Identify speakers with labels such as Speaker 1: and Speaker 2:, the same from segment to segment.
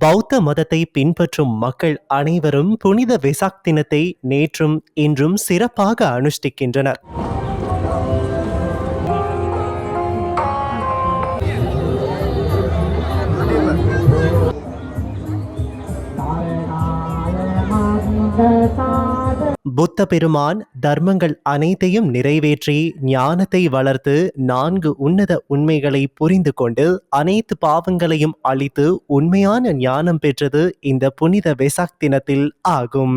Speaker 1: பௌத்த மதத்தை பின்பற்றும் மக்கள் அனைவரும் புனித வெசாக் தினத்தை நேற்றும் இன்றும் சிறப்பாக அனுஷ்டிக்கின்றனர். புத்த பெருமான் தர்மங்கள் அனைத்தையும் நிறைவேற்றி ஞானத்தை வளர்த்து நான்கு உன்னத உண்மைகளை புரிந்து கொண்டு அனைத்து பாவங்களையும் அழித்து உண்மையான ஞானம் பெற்றது இந்த புனித வெசாக் தினத்தில் ஆகும்.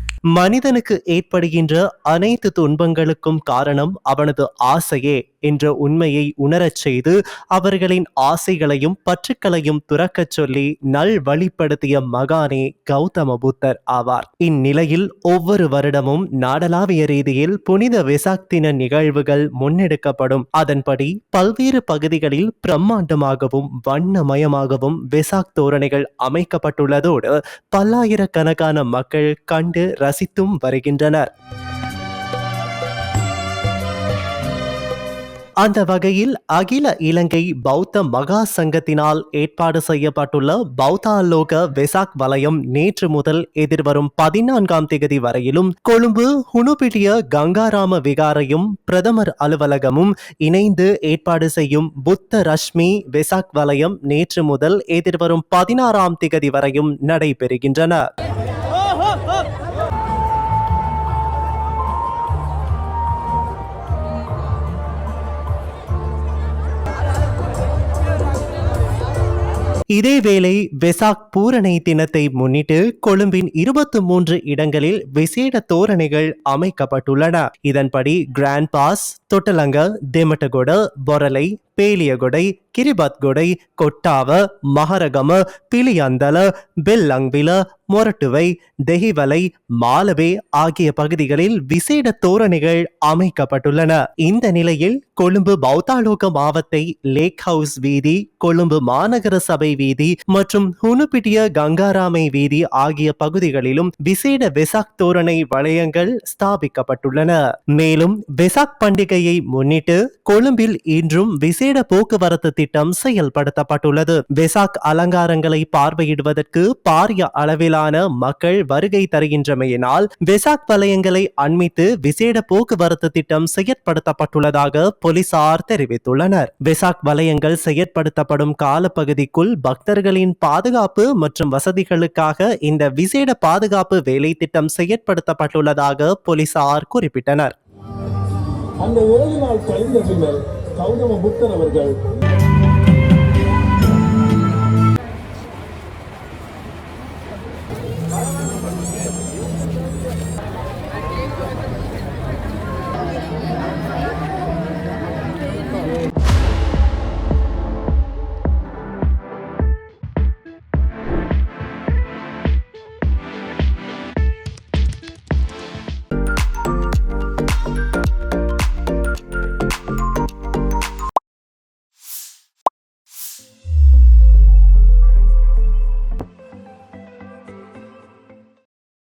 Speaker 1: மனிதனுக்கு ஏற்படுகின்ற அனைத்து துன்பங்களுக்கும் காரணம் அவனது ஆசையே என்ற உண்மையை உணரச் செய்து அவர்களின் ஆசைகளையும் பற்றுக்களையும் துறக்கச் சொல்லி நல் வழிப்படுத்திய மகானே கௌதம புத்தர் ஆவார். இந்நிலையில் ஒவ்வொரு வருடமும் நாடளாவிய ரீதியில் புனித வெசாக் தின நிகழ்வுகள் முன்னெடுக்கப்படும். அதன்படி பல்வேறு பகுதிகளில் பிரம்மாண்டமாகவும் வண்ணமயமாகவும் வெசாக் தோரணைகள் அமைக்கப்பட்டுள்ளதோடு பல்லாயிரக்கணக்கான மக்கள் கண்டு ரசித்தும் வருகின்றனர். அந்த வகையில் அகில இலங்கை பௌத்த மகா சங்கத்தினால் ஏற்பாடு செய்யப்பட்டுள்ள பௌத்தாலோக வெசாக் வலயம் நேற்று முதல் எதிர்வரும் பதினான்காம் தேதி வரையிலும் கொழும்பு ஹுனுபிட்டிய கங்காராம விகாரையும் பிரதமர் அலுவலகமும் இணைந்து ஏற்பாடு செய்யும் புத்த ரஷ்மி வெசாக் வலயம் நேற்று முதல் எதிர்வரும் பதினாறாம் தேதி வரையும் நடைபெறுகின்றன. இதேவேளை வெசாக் பூரணை தினத்தை முன்னிட்டு கொழும்பின் இருபத்தி மூன்று இடங்களில் விசேட தோரணைகள் அமைக்கப்பட்டுள்ளன. இதன்படி கிராண்ட் பாஸ் தொட்டலங்க தேமட்டகொட பொரலை பேலியகொடை கிரிபத்கொடை கொட்டாவ மகரகம பிலியந்தல பெல்லங்பில மொரட்டுவை தெஹிவலை மாலவே ஆகிய பகுதிகளில் விசேட தோரணைகள் அமைக்கப்பட்டுள்ளன. இந்த நிலையில் கொழும்பு பௌத்தாலோக மாவத்தை லேக் ஹவுஸ் வீதி கொழும்பு மாநகர சபை வீதி மற்றும் ஹுனுபிட்டிய கங்காராமை வீதி ஆகிய பகுதிகளிலும் விசேட வெசாக் தோரணை வளையங்கள் ஸ்தாபிக்கப்பட்டுள்ளன. மேலும் வெசாக் பண்டிகையை முன்னிட்டு கொழும்பில் இன்றும் விசேட போக்குவரத்து திட்டம் செயல்படுத்தப்பட்டுள்ளது. வெசாக் அலங்காரங்களை பார்வையிடுவதற்கு பாரிய அளவிலான மக்கள் வருகை தருகின்றமையினால் வெசாக் வளையங்களை அண்மித்து விசேட போக்குவரத்து திட்டம் செயற்படுத்தப்பட்டுள்ளதாக போலீசார் தெரிவித்துள்ளனர். வெசாக் வளையங்கள் செயற்படுத்தப்படும் காலப்பகுதிக்குள் பக்தர்களின் பாதுகாப்பு மற்றும் வசதிகளுக்காக இந்த விசேட பாதுகாப்பு வேலை திட்டம் செயற்படுத்தப்பட்டுள்ளதாக போலீசார் குறிப்பிட்டனர்.
Speaker 2: அந்த ஏழு நாள் கழிந்த பின்னர் கௌதம புத்தர் அவர்கள்